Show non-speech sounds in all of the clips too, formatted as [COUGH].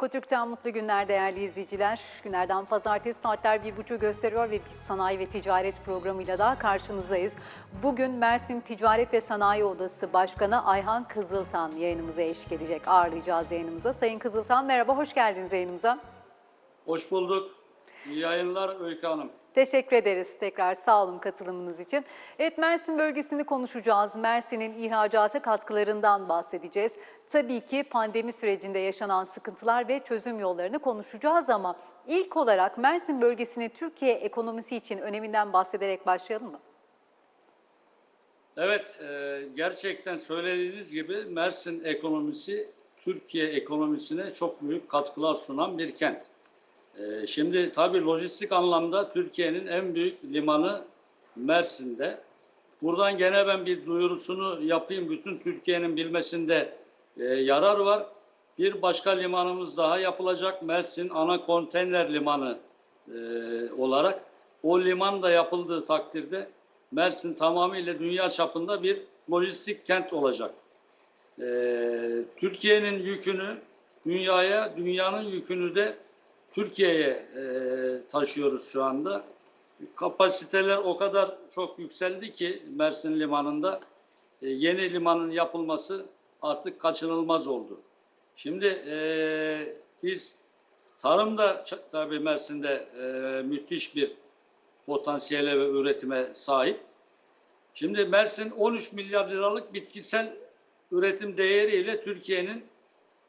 Ekotürk'ten mutlu günler değerli izleyiciler. Günlerden pazartesi saatler bir buçuğu gösteriyor ve bir sanayi ve ticaret programıyla daha karşınızdayız. Bugün Mersin Ticaret ve Sanayi Odası Başkanı Ayhan Kızıltan yayınımıza eşlik edecek. Ağırlayacağız yayınımıza. Sayın Kızıltan merhaba, hoş geldiniz yayınımıza. Hoş bulduk. İyi yayınlar Öykü Hanım. Teşekkür ederiz tekrar sağ olun katılımınız için. Evet Mersin bölgesini konuşacağız. Mersin'in ihracata katkılarından bahsedeceğiz. Tabii ki pandemi sürecinde yaşanan sıkıntılar ve çözüm yollarını konuşacağız ama ilk olarak Mersin bölgesinin Türkiye ekonomisi için öneminden bahsederek başlayalım mı? Evet, e, gerçekten söylediğiniz gibi Mersin ekonomisi Türkiye ekonomisine çok büyük katkılar sunan bir kent. E, şimdi tabii lojistik anlamda Türkiye'nin en büyük limanı Mersin'de. Buradan gene ben bir duyurusunu yapayım. Bütün Türkiye'nin bilmesinde e, yarar var. Bir başka limanımız daha yapılacak. Mersin ana konteyner limanı e, olarak. O liman da yapıldığı takdirde Mersin tamamıyla dünya çapında bir lojistik kent olacak. E, Türkiye'nin yükünü dünyaya, dünyanın yükünü de Türkiye'ye e, taşıyoruz şu anda. Kapasiteler o kadar çok yükseldi ki Mersin Limanı'nda e, yeni limanın yapılması artık kaçınılmaz oldu. Şimdi e, biz tarımda tabii Mersin'de e, müthiş bir potansiyele ve üretime sahip. Şimdi Mersin 13 milyar liralık bitkisel üretim değeriyle Türkiye'nin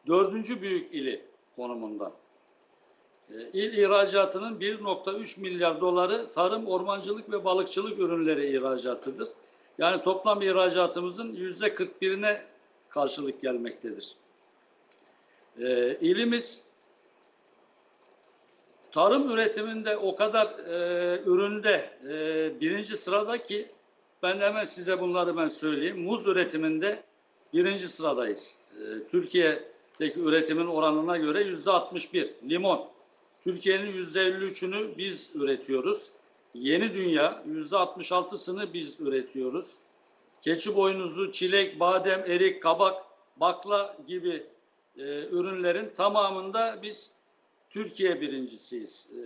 dördüncü büyük ili konumunda. E, İl ihracatının 1.3 milyar doları tarım, ormancılık ve balıkçılık ürünleri ihracatıdır. Yani toplam ihracatımızın yüzde 41'ine karşılık gelmektedir. E, ilimiz tarım üretiminde o kadar e, üründe e, birinci sırada ki ben hemen size bunları ben söyleyeyim. Muz üretiminde birinci sıradayız. E, Türkiye'deki üretimin oranına göre yüzde 61. Limon. Türkiye'nin yüzde 53'ünü biz üretiyoruz. Yeni dünya yüzde 66'sını biz üretiyoruz. Keçi boynuzu, çilek, badem, erik, kabak, bakla gibi e, ürünlerin tamamında biz Türkiye birincisiyiz. E,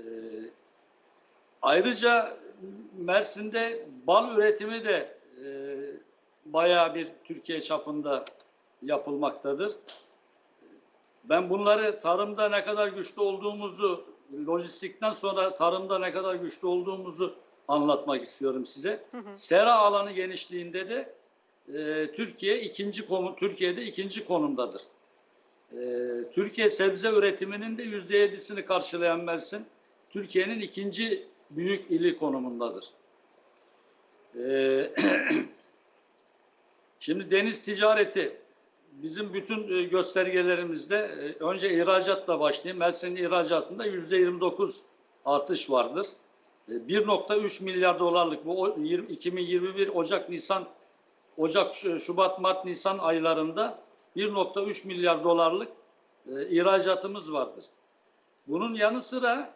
ayrıca Mersin'de bal üretimi de e, bayağı bir Türkiye çapında yapılmaktadır. Ben bunları tarımda ne kadar güçlü olduğumuzu, lojistikten sonra tarımda ne kadar güçlü olduğumuzu anlatmak istiyorum size. Sera alanı genişliğinde de e, Türkiye ikinci konu, Türkiye'de ikinci konumdadır. E, Türkiye sebze üretiminin de yüzde yedisini karşılayan Mersin, Türkiye'nin ikinci büyük ili konumundadır. E, [CLEARS THROAT] Şimdi deniz ticareti bizim bütün e, göstergelerimizde e, önce ihracatla başlayayım. Mersin'in ihracatında yüzde 29 artış vardır. E, 1.3 milyar dolarlık bu o- 20 2021 Ocak Nisan Ocak Şubat Mart Nisan aylarında 1.3 milyar dolarlık e, ihracatımız vardır. Bunun yanı sıra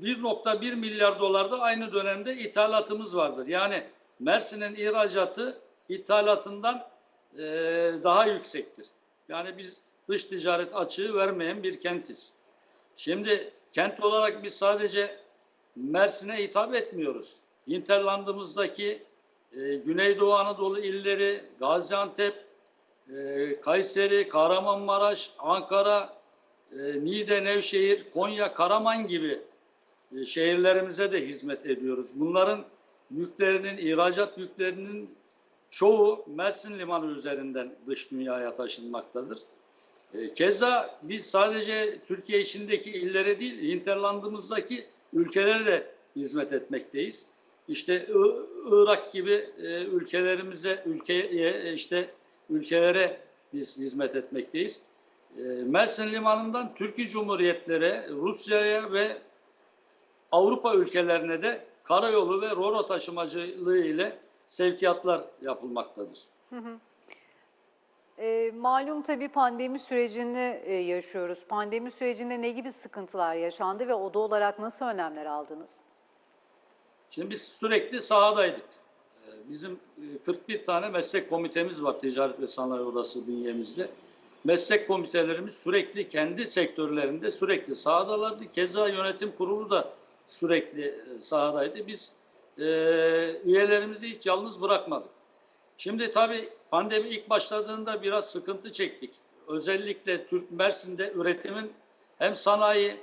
1.1 milyar dolarda aynı dönemde ithalatımız vardır. Yani Mersin'in ihracatı ithalatından e, daha yüksektir. Yani biz dış ticaret açığı vermeyen bir kentiz. Şimdi kent olarak biz sadece Mersin'e hitap etmiyoruz. Hinterland'ımızdaki e, Güneydoğu Anadolu illeri, Gaziantep, e, Kayseri, Kahramanmaraş, Ankara, e, Niğde, Nevşehir, Konya, Karaman gibi e, şehirlerimize de hizmet ediyoruz. Bunların yüklerinin, ihracat yüklerinin çoğu Mersin Limanı üzerinden dış dünyaya taşınmaktadır. E, Keza biz sadece Türkiye içindeki illere değil, hinterlandımızdaki ülkelere de hizmet etmekteyiz. İşte Irak gibi e, ülkelerimize, ülkeye işte ülkelere biz hizmet etmekteyiz. E, Mersin Limanı'ndan Türkiye Cumhuriyetlere, Rusya'ya ve Avrupa ülkelerine de karayolu ve roro taşımacılığı ile sevkiyatlar yapılmaktadır. E, malum tabii pandemi sürecini e, yaşıyoruz. Pandemi sürecinde ne gibi sıkıntılar yaşandı ve oda olarak nasıl önlemler aldınız? Şimdi biz sürekli sahadaydık. Ee, Bizim e, 41 tane meslek komitemiz var Ticaret ve Sanayi Odası bünyemizde. meslek komitelerimiz sürekli kendi sektörlerinde sürekli sahadalardı. Keza yönetim kurulu da sürekli e, sahadaydı. Biz e, üyelerimizi hiç yalnız bırakmadık. Şimdi tabii pandemi ilk başladığında biraz sıkıntı çektik. Özellikle Türk Mersin'de üretimin hem sanayi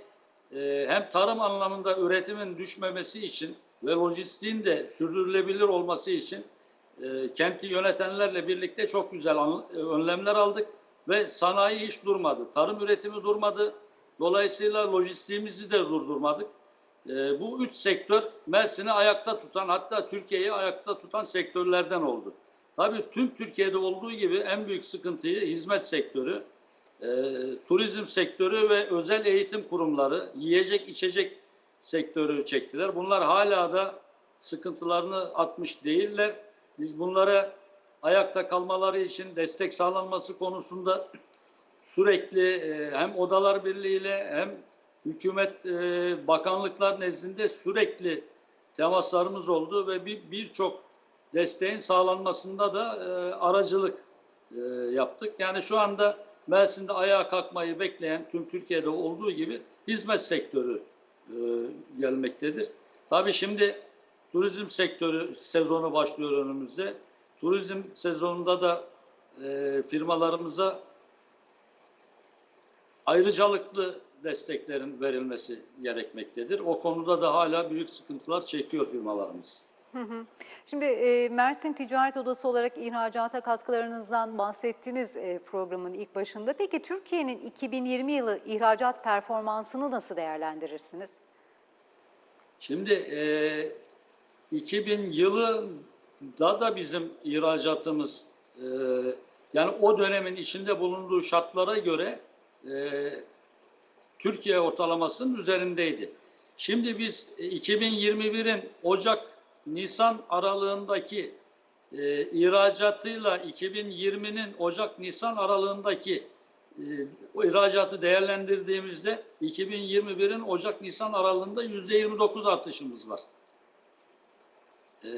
e, hem tarım anlamında üretimin düşmemesi için ve lojistiğin de sürdürülebilir olması için e, kenti yönetenlerle birlikte çok güzel an- e, önlemler aldık ve sanayi hiç durmadı. Tarım üretimi durmadı. Dolayısıyla lojistiğimizi de durdurmadık. E, bu üç sektör Mersin'i ayakta tutan hatta Türkiye'yi ayakta tutan sektörlerden oldu. Tabii tüm Türkiye'de olduğu gibi en büyük sıkıntıyı hizmet sektörü, e, turizm sektörü ve özel eğitim kurumları, yiyecek içecek sektörü çektiler. Bunlar hala da sıkıntılarını atmış değiller. Biz bunlara ayakta kalmaları için destek sağlanması konusunda sürekli e, hem Odalar Birliği ile hem hükümet e, bakanlıklar nezdinde sürekli temaslarımız oldu ve bir birçok desteğin sağlanmasında da e, aracılık e, yaptık. Yani şu anda Mersin'de ayağa kalkmayı bekleyen tüm Türkiye'de olduğu gibi hizmet sektörü e, gelmektedir. Tabii şimdi turizm sektörü sezonu başlıyor önümüzde. Turizm sezonunda da e, firmalarımıza ayrıcalıklı desteklerin verilmesi gerekmektedir. O konuda da hala büyük sıkıntılar çekiyor firmalarımız. Şimdi e, Mersin Ticaret Odası olarak ihracata katkılarınızdan bahsettiniz e, programın ilk başında. Peki Türkiye'nin 2020 yılı ihracat performansını nasıl değerlendirirsiniz? Şimdi e, 2000 yılında da bizim ihracatımız e, yani o dönemin içinde bulunduğu şartlara göre e, Türkiye ortalamasının üzerindeydi. Şimdi biz e, 2021'in Ocak Nisan aralığındaki e, ihracatıyla 2020'nin Ocak Nisan aralığındaki e, ihracatı değerlendirdiğimizde 2021'in Ocak Nisan aralığında %29 artışımız var. E,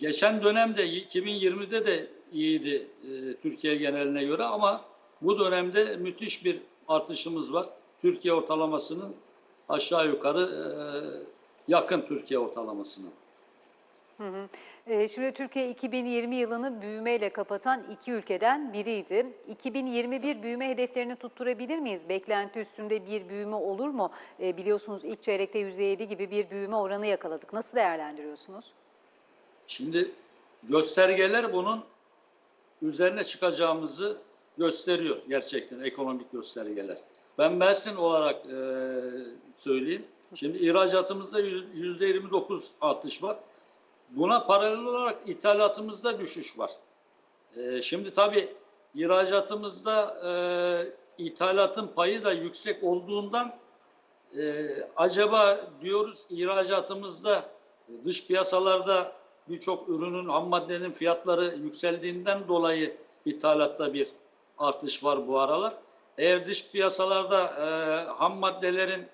geçen dönemde 2020'de de iyiydi e, Türkiye geneline göre ama bu dönemde müthiş bir artışımız var. Türkiye ortalamasının aşağı yukarı e, yakın Türkiye ortalamasına. E, Şimdi Türkiye 2020 yılını büyümeyle kapatan iki ülkeden biriydi. 2021 büyüme hedeflerini tutturabilir miyiz? Beklenti üstünde bir büyüme olur mu? E, Biliyorsunuz ilk çeyrekte %7 gibi bir büyüme oranı yakaladık. Nasıl değerlendiriyorsunuz? Şimdi göstergeler bunun üzerine çıkacağımızı gösteriyor gerçekten ekonomik göstergeler. Ben Mersin olarak e, söyleyeyim. Şimdi ihracatımızda yüzde 29 artış var. Buna paralel olarak ithalatımızda düşüş var. E, şimdi tabii ihracatımızda e, ithalatın payı da yüksek olduğundan e, acaba diyoruz ihracatımızda dış piyasalarda birçok ürünün ham maddenin fiyatları yükseldiğinden dolayı ithalatta bir artış var bu aralar. Eğer dış piyasalarda e, ham maddelerin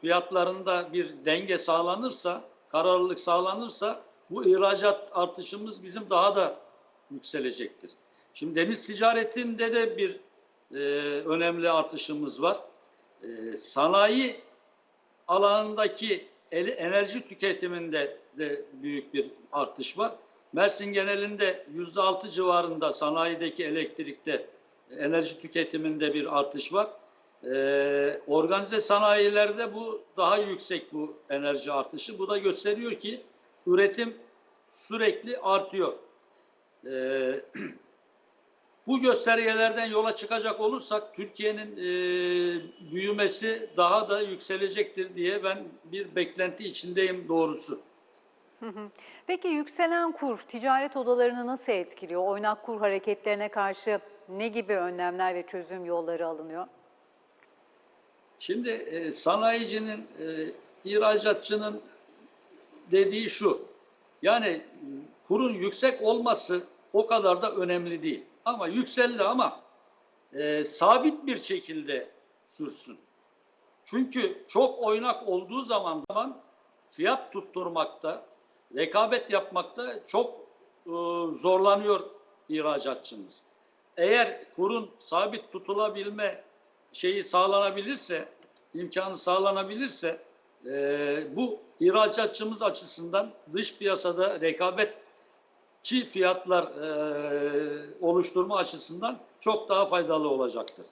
fiyatlarında bir denge sağlanırsa, kararlılık sağlanırsa bu ihracat artışımız bizim daha da yükselecektir. Şimdi deniz ticaretinde de bir e, önemli artışımız var. E, sanayi alanındaki el- enerji tüketiminde de büyük bir artış var. Mersin genelinde yüzde altı civarında sanayideki elektrikte enerji tüketiminde bir artış var. Ee, organize sanayilerde bu daha yüksek bu enerji artışı. Bu da gösteriyor ki üretim sürekli artıyor. Ee, [CLEARS THROAT] bu göstergelerden yola çıkacak olursak Türkiye'nin e, büyümesi daha da yükselecektir diye ben bir beklenti içindeyim doğrusu. Peki yükselen kur ticaret odalarını nasıl etkiliyor? Oynak kur hareketlerine karşı ne gibi önlemler ve çözüm yolları alınıyor? Şimdi e, sanayicinin, e, ihracatçının dediği şu. Yani kurun yüksek olması o kadar da önemli değil. Ama yükseldi ama e, sabit bir şekilde sürsün. Çünkü çok oynak olduğu zaman zaman fiyat tutturmakta, rekabet yapmakta çok e, zorlanıyor ihracatçımız. Eğer kurun sabit tutulabilme şeyi sağlanabilirse, imkanı sağlanabilirse e, bu ihracatçımız açısından dış piyasada rekabetçi fiyatlar e, oluşturma açısından çok daha faydalı olacaktır.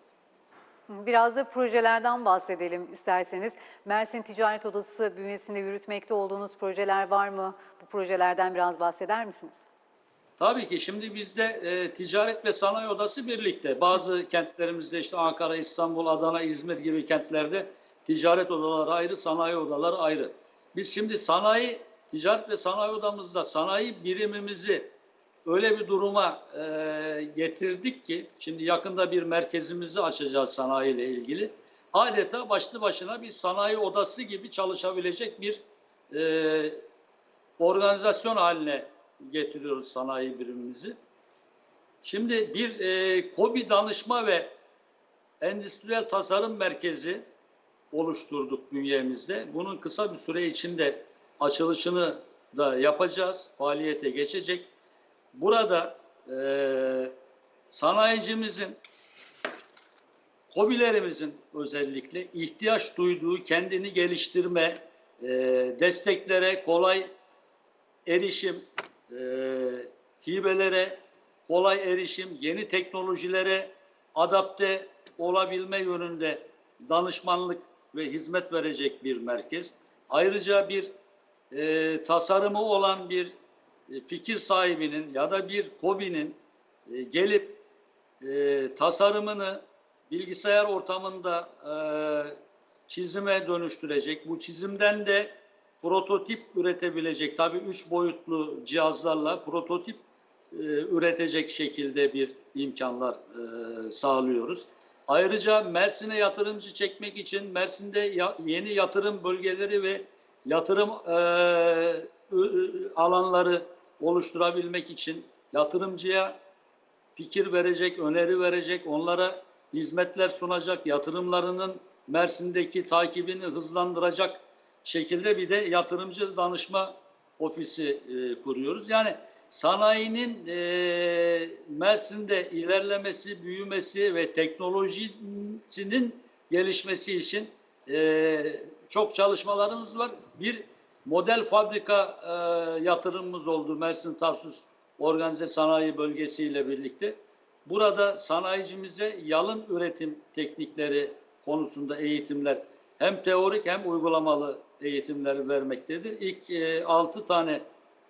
Biraz da projelerden bahsedelim isterseniz. Mersin Ticaret Odası bünyesinde yürütmekte olduğunuz projeler var mı? Bu projelerden biraz bahseder misiniz? Tabii ki şimdi bizde e, ticaret ve sanayi odası birlikte. Bazı kentlerimizde işte Ankara, İstanbul, Adana, İzmir gibi kentlerde ticaret odaları ayrı, sanayi odaları ayrı. Biz şimdi sanayi, ticaret ve sanayi odamızda sanayi birimimizi öyle bir duruma e, getirdik ki şimdi yakında bir merkezimizi açacağız sanayi ile ilgili. Adeta başlı başına bir sanayi odası gibi çalışabilecek bir e, organizasyon haline getiriyoruz sanayi birimimizi. Şimdi bir e, KOBİ danışma ve endüstriyel tasarım merkezi oluşturduk bünyemizde. Bunun kısa bir süre içinde açılışını da yapacağız. Faaliyete geçecek. Burada e, sanayicimizin, KOBİ'lerimizin özellikle ihtiyaç duyduğu kendini geliştirme, e, desteklere kolay erişim, e, hibelere kolay erişim, yeni teknolojilere adapte olabilme yönünde danışmanlık ve hizmet verecek bir merkez. Ayrıca bir e, tasarımı olan bir e, fikir sahibinin ya da bir KOBİ'nin e, gelip e, tasarımını bilgisayar ortamında e, çizime dönüştürecek. Bu çizimden de prototip üretebilecek tabii üç boyutlu cihazlarla prototip e, üretecek şekilde bir imkanlar e, sağlıyoruz. Ayrıca Mersin'e yatırımcı çekmek için Mersin'de ya- yeni yatırım bölgeleri ve yatırım e, alanları oluşturabilmek için yatırımcıya fikir verecek, öneri verecek, onlara hizmetler sunacak, yatırımlarının Mersin'deki takibini hızlandıracak şekilde bir de yatırımcı danışma ofisi e, kuruyoruz. Yani sanayinin e, Mersin'de ilerlemesi, büyümesi ve teknolojinin gelişmesi için e, çok çalışmalarımız var. Bir model fabrika e, yatırımımız oldu Mersin Tarsus Organize Sanayi Bölgesi ile birlikte. Burada sanayicimize yalın üretim teknikleri konusunda eğitimler hem teorik hem uygulamalı eğitimleri vermektedir. İlk e, 6 tane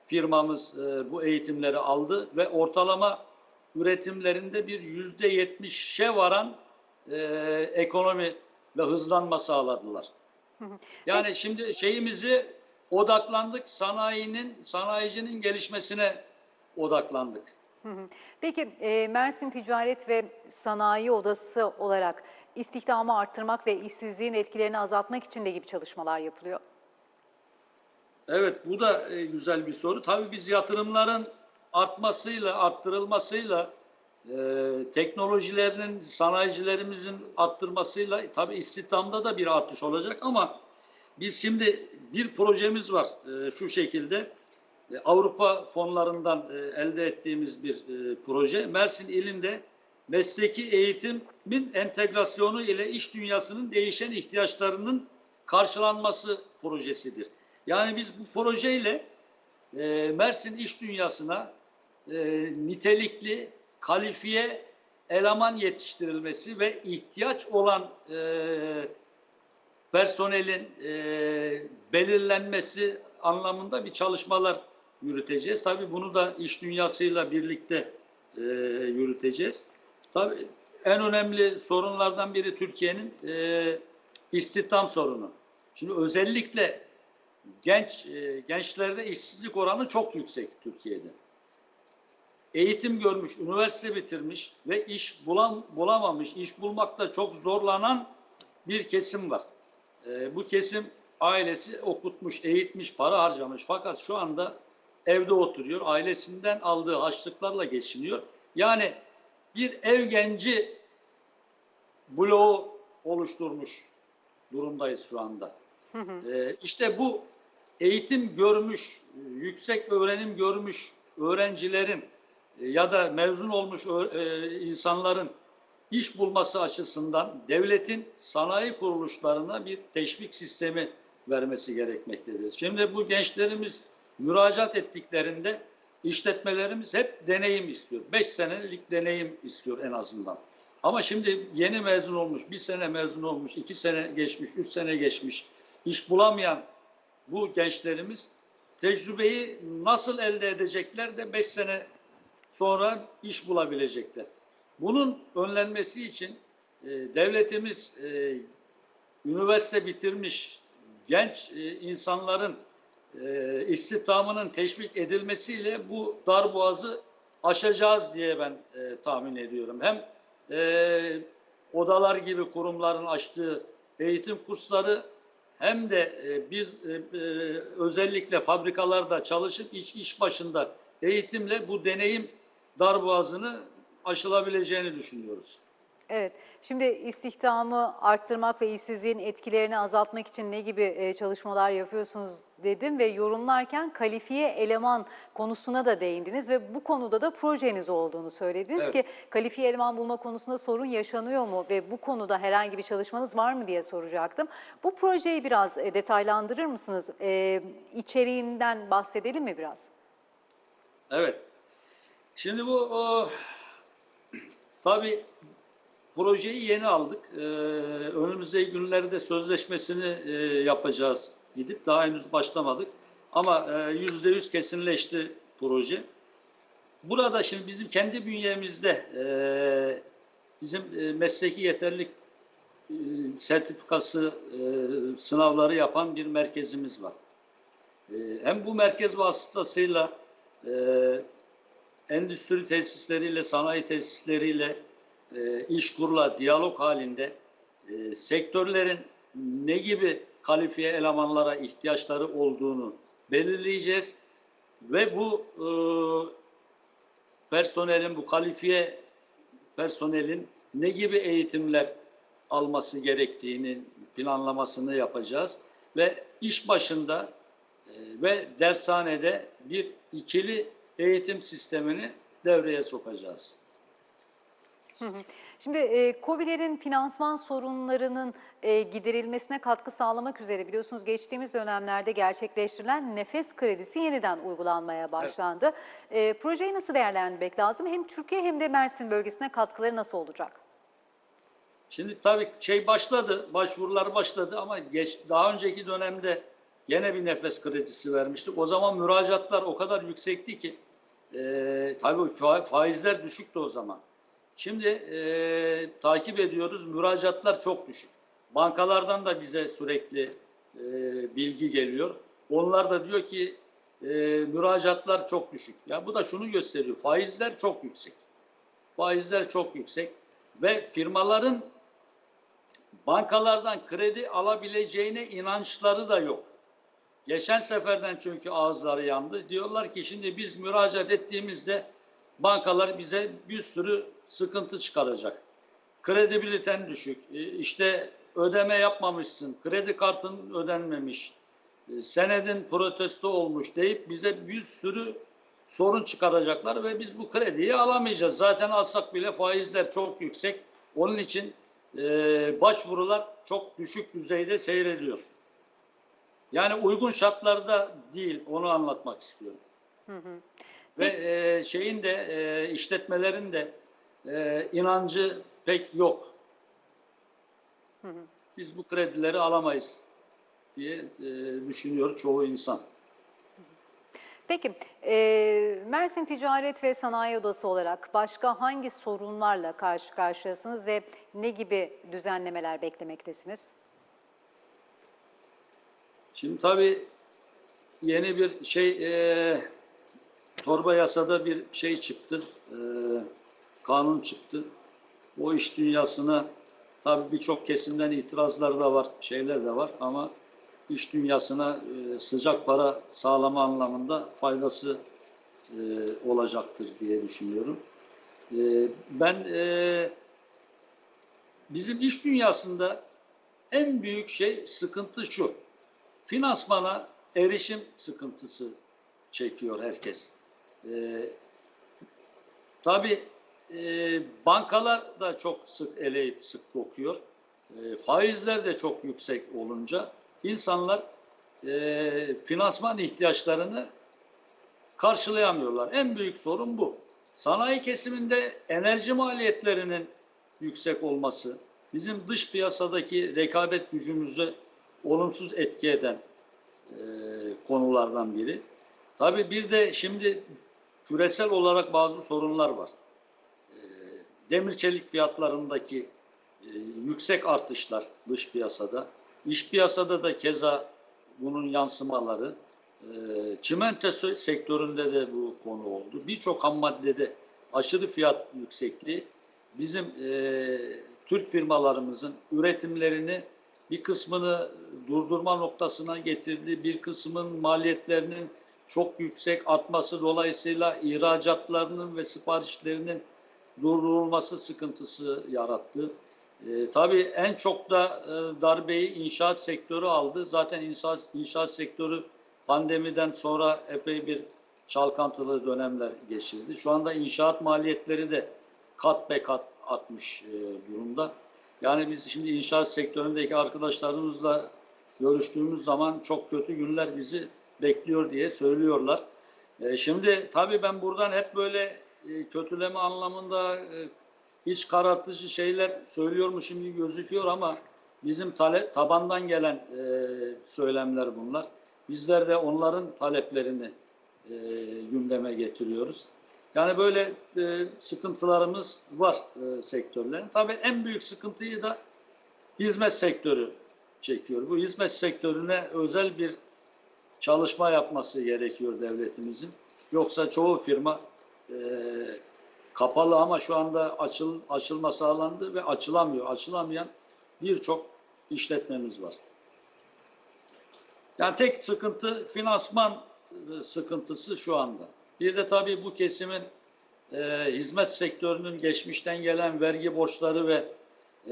firmamız e, bu eğitimleri aldı ve ortalama üretimlerinde bir yüzde yetmişe varan e, ekonomi ve hızlanma sağladılar. Yani şimdi şeyimizi odaklandık sanayinin, sanayicinin gelişmesine odaklandık. Peki e, Mersin Ticaret ve Sanayi Odası olarak istihdamı arttırmak ve işsizliğin etkilerini azaltmak için de gibi çalışmalar yapılıyor. Evet bu da e, güzel bir soru. Tabii biz yatırımların artmasıyla, arttırılmasıyla, e, teknolojilerinin, sanayicilerimizin arttırmasıyla tabii istihdamda da bir artış olacak ama biz şimdi bir projemiz var e, şu şekilde. E, Avrupa fonlarından e, elde ettiğimiz bir proje. Mersin ilinde mesleki eğitimin entegrasyonu ile iş dünyasının değişen ihtiyaçlarının karşılanması projesidir. Yani biz bu projeyle e, Mersin iş dünyasına e, nitelikli, kalifiye eleman yetiştirilmesi ve ihtiyaç olan e, personelin e, belirlenmesi anlamında bir çalışmalar yürüteceğiz. Tabii bunu da iş dünyasıyla birlikte e, yürüteceğiz. Tabii en önemli sorunlardan biri Türkiye'nin e, istihdam sorunu. Şimdi özellikle genç e, gençlerde işsizlik oranı çok yüksek Türkiye'de. Eğitim görmüş, üniversite bitirmiş ve iş bulam, bulamamış, iş bulmakta çok zorlanan bir kesim var. E, bu kesim ailesi okutmuş, eğitmiş, para harcamış fakat şu anda evde oturuyor. Ailesinden aldığı harçlıklarla geçiniyor. Yani bir ev genci bloğu oluşturmuş durumdayız şu anda. Ee, işte bu eğitim görmüş, yüksek öğrenim görmüş öğrencilerin e, ya da mezun olmuş e, insanların iş bulması açısından devletin sanayi kuruluşlarına bir teşvik sistemi vermesi gerekmektedir. Şimdi bu gençlerimiz müracaat ettiklerinde işletmelerimiz hep deneyim istiyor. 5 senelik deneyim istiyor en azından. Ama şimdi yeni mezun olmuş, bir sene mezun olmuş, iki sene geçmiş, üç sene geçmiş, iş bulamayan bu gençlerimiz tecrübeyi nasıl elde edecekler de 5 sene sonra iş bulabilecekler. Bunun önlenmesi için e, devletimiz e, üniversite bitirmiş genç e, insanların e, istihdamının teşvik edilmesiyle bu darboğazı aşacağız diye ben e, tahmin ediyorum. Hem e, odalar gibi kurumların açtığı eğitim kursları hem de e, biz e, e, özellikle fabrikalarda çalışıp iş, iş başında eğitimle bu deneyim darboğazını aşılabileceğini düşünüyoruz. Evet, şimdi istihdamı arttırmak ve işsizliğin etkilerini azaltmak için ne gibi çalışmalar yapıyorsunuz dedim ve yorumlarken kalifiye eleman konusuna da değindiniz ve bu konuda da projeniz olduğunu söylediniz Evet. ki kalifiye eleman bulma konusunda sorun yaşanıyor mu ve bu konuda herhangi bir çalışmanız var mı diye soracaktım. Bu projeyi biraz detaylandırır mısınız? E, içeriğinden bahsedelim mi biraz? Evet. Şimdi bu o, tabii projeyi yeni aldık. Ee, önümüzdeki günlerde sözleşmesini e, yapacağız gidip daha henüz başlamadık. Ama e, yüzde yüz kesinleşti proje. Burada şimdi bizim kendi bünyemizde e, bizim e, mesleki yeterlilik e, sertifikası e, sınavları yapan bir merkezimiz var. E, hem bu merkez vasıtasıyla e, endüstri tesisleriyle, sanayi tesisleriyle, e, işkurla diyalog halinde e, sektörlerin ne gibi kalifiye elemanlara ihtiyaçları olduğunu belirleyeceğiz ve bu e, personelin, bu kalifiye personelin ne gibi eğitimler alması gerektiğini planlamasını yapacağız ve iş başında e, ve dershanede bir ikili eğitim sistemini devreye sokacağız. Şimdi e, KOBİ'lerin finansman sorunlarının e, giderilmesine katkı sağlamak üzere biliyorsunuz geçtiğimiz dönemlerde gerçekleştirilen nefes kredisi yeniden uygulanmaya başlandı. E, projeyi nasıl değerlendirmek lazım? Hem Türkiye hem de Mersin bölgesine katkıları nasıl olacak? Şimdi tabii şey başladı, başvurular başladı ama geç, daha önceki dönemde gene bir nefes kredisi vermiştik. O zaman müracaatlar o kadar yüksekti ki e, tabii fa- faizler düşüktü o zaman. Şimdi e, takip ediyoruz, müracaatlar çok düşük. Bankalardan da bize sürekli e, bilgi geliyor. Onlar da diyor ki e, müracaatlar çok düşük. Ya bu da şunu gösteriyor, faizler çok yüksek. Faizler çok yüksek ve firmaların bankalardan kredi alabileceğine inançları da yok. Geçen seferden çünkü ağızları yandı. Diyorlar ki şimdi biz müracaat ettiğimizde bankalar bize bir sürü sıkıntı çıkaracak. Kredibiliten düşük. e, işte ödeme yapmamışsın. Kredi kartın ödenmemiş. e, Senedin protesto olmuş deyip bize bir sürü sorun çıkaracaklar ve biz bu krediyi alamayacağız. Zaten alsak bile faizler çok yüksek. Onun için e, başvurular çok düşük düzeyde seyrediyor. Yani uygun şartlarda değil onu anlatmak istiyorum. Ve e, şeyin de e, işletmelerin de e, inancı pek yok. Biz bu kredileri alamayız diye e, düşünüyor çoğu insan. Peki, e, Mersin Ticaret ve Sanayi Odası olarak başka hangi sorunlarla karşı karşıyasınız ve ne gibi düzenlemeler beklemektesiniz? Şimdi tabii yeni bir şey e, torba yasada bir şey çıktı, e, kanun çıktı. O iş dünyasına tabii birçok kesimden itirazlar da var, şeyler de var ama iş dünyasına e, sıcak para sağlama anlamında faydası e, olacaktır diye düşünüyorum. E, ben e, bizim iş dünyasında en büyük şey sıkıntı şu. Finansmana erişim sıkıntısı çekiyor herkes. Ee, Tabii e, bankalar da çok sık eleyip sık dokuyor. E, faizler de çok yüksek olunca insanlar e, finansman ihtiyaçlarını karşılayamıyorlar. En büyük sorun bu. Sanayi kesiminde enerji maliyetlerinin yüksek olması, bizim dış piyasadaki rekabet gücümüzü olumsuz etki eden e, konulardan biri. Tabii bir de şimdi küresel olarak bazı sorunlar var. E, demir çelik fiyatlarındaki e, yüksek artışlar dış piyasada, iç piyasada da keza bunun yansımaları, e, çimento sektöründe de bu konu oldu. Birçok ham maddede aşırı fiyat yüksekliği bizim e, Türk firmalarımızın üretimlerini bir kısmını durdurma noktasına getirdi. Bir kısmın maliyetlerinin çok yüksek artması dolayısıyla ihracatlarının ve siparişlerinin durdurulması sıkıntısı yarattı. E, tabii en çok da e, darbeyi inşaat sektörü aldı. Zaten inşaat, inşaat sektörü pandemiden sonra epey bir çalkantılı dönemler geçirdi. Şu anda inşaat maliyetleri de kat be kat atmış e, durumda. Yani biz şimdi inşaat sektöründeki arkadaşlarımızla görüştüğümüz zaman çok kötü günler bizi bekliyor diye söylüyorlar. E, şimdi tabii ben buradan hep böyle e, kötüleme anlamında e, hiç karartıcı şeyler söylüyormuşum gibi gözüküyor ama bizim tale, tabandan gelen e, söylemler bunlar. Bizler de onların taleplerini e, gündeme getiriyoruz. Yani böyle e, sıkıntılarımız var e, sektörlerin. Tabii en büyük sıkıntıyı da hizmet sektörü çekiyor. Bu hizmet sektörüne özel bir çalışma yapması gerekiyor devletimizin. Yoksa çoğu firma e, kapalı ama şu anda açıl, açılma sağlandı ve açılamıyor. Açılamayan birçok işletmemiz var. Yani tek sıkıntı finansman e, sıkıntısı şu anda. Bir de tabii bu kesimin e, hizmet sektörünün geçmişten gelen vergi borçları ve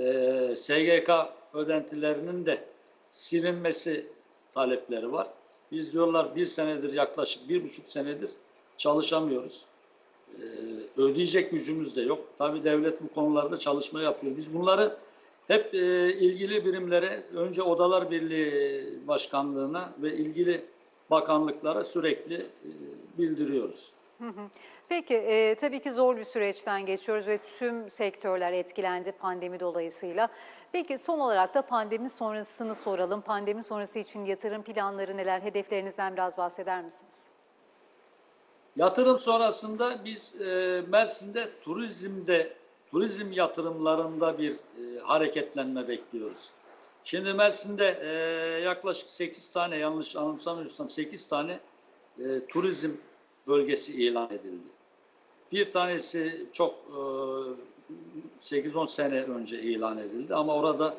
e, SGK ödentilerinin de silinmesi talepleri var. Biz diyorlar bir senedir yaklaşık bir buçuk senedir çalışamıyoruz. E, ödeyecek gücümüz de yok. Tabii devlet bu konularda çalışma yapıyor. Biz bunları hep e, ilgili birimlere, önce Odalar Birliği Başkanlığı'na ve ilgili bakanlıklara sürekli e, bildiriyoruz. Peki e, tabii ki zor bir süreçten geçiyoruz ve tüm sektörler etkilendi pandemi dolayısıyla. Peki son olarak da pandemi sonrasını soralım. Pandemi sonrası için yatırım planları neler, hedeflerinizden biraz bahseder misiniz? Yatırım sonrasında biz e, Mersin'de turizmde, turizm yatırımlarında bir e, hareketlenme bekliyoruz. Şimdi Mersin'de e, yaklaşık 8 tane yanlış anımsamıyorsam 8 tane e, turizm bölgesi ilan edildi. Bir tanesi çok e, 8-10 sene önce ilan edildi ama orada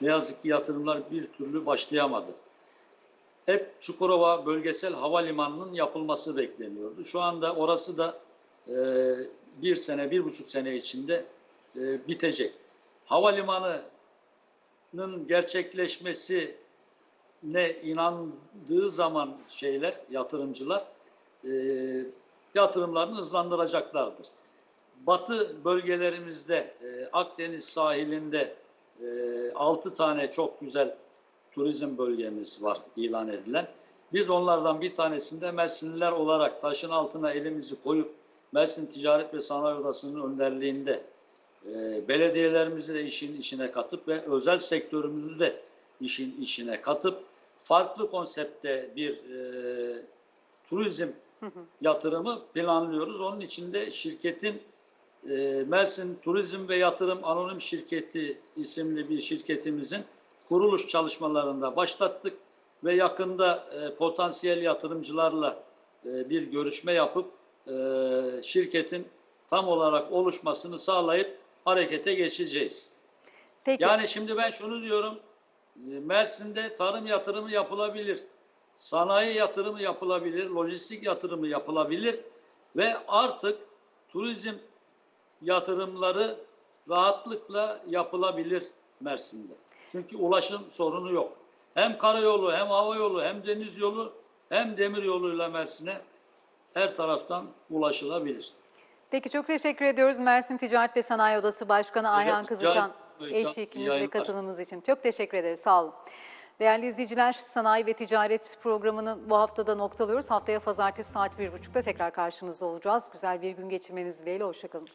ne yazık ki yatırımlar bir türlü başlayamadı. Hep Çukurova Bölgesel Havalimanı'nın yapılması bekleniyordu. Şu anda orası da e, bir sene, bir buçuk sene içinde e, bitecek. Havalimanı'nın gerçekleşmesi ne inandığı zaman şeyler, yatırımcılar e, yatırımlarını hızlandıracaklardır. Batı bölgelerimizde, e, Akdeniz sahilinde e, 6 tane çok güzel turizm bölgemiz var ilan edilen. Biz onlardan bir tanesinde Mersinliler olarak taşın altına elimizi koyup Mersin Ticaret ve Sanayi Odası'nın önderliğinde e, belediyelerimizi de işin içine katıp ve özel sektörümüzü de işin içine katıp farklı konsepte bir e, turizm yatırımı planlıyoruz. Onun için de şirketin e, Mersin Turizm ve Yatırım Anonim Şirketi isimli bir şirketimizin kuruluş çalışmalarında başlattık ve yakında e, potansiyel yatırımcılarla e, bir görüşme yapıp e, şirketin tam olarak oluşmasını sağlayıp harekete geçeceğiz. Peki. Yani şimdi ben şunu diyorum, e, Mersin'de tarım yatırımı yapılabilir, sanayi yatırımı yapılabilir, lojistik yatırımı yapılabilir ve artık turizm yatırımları rahatlıkla yapılabilir Mersin'de. Çünkü ulaşım sorunu yok. Hem karayolu, hem hava yolu, hem deniz yolu, hem demir yoluyla Mersin'e her taraftan ulaşılabilir. Peki çok teşekkür ediyoruz Mersin Ticaret ve Sanayi Odası Başkanı Ayhan rica Kızılkan Yayınlar. katılımınız için. Çok teşekkür ederiz. Sağ olun. Değerli izleyiciler, Sanayi ve Ticaret programını bu haftada noktalıyoruz. Haftaya pazartesi saat 1.30'da tekrar karşınızda olacağız. Güzel bir gün geçirmeniz dileğiyle. Hoşçakalın.